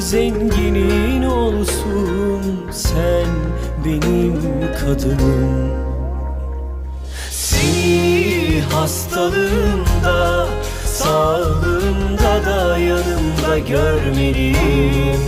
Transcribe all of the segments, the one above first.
zenginin olsun Sen benim kadınım. Seni hastalığımda Sağlığımda da yanımda görmeliyim.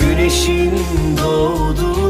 Güneşin doğduğu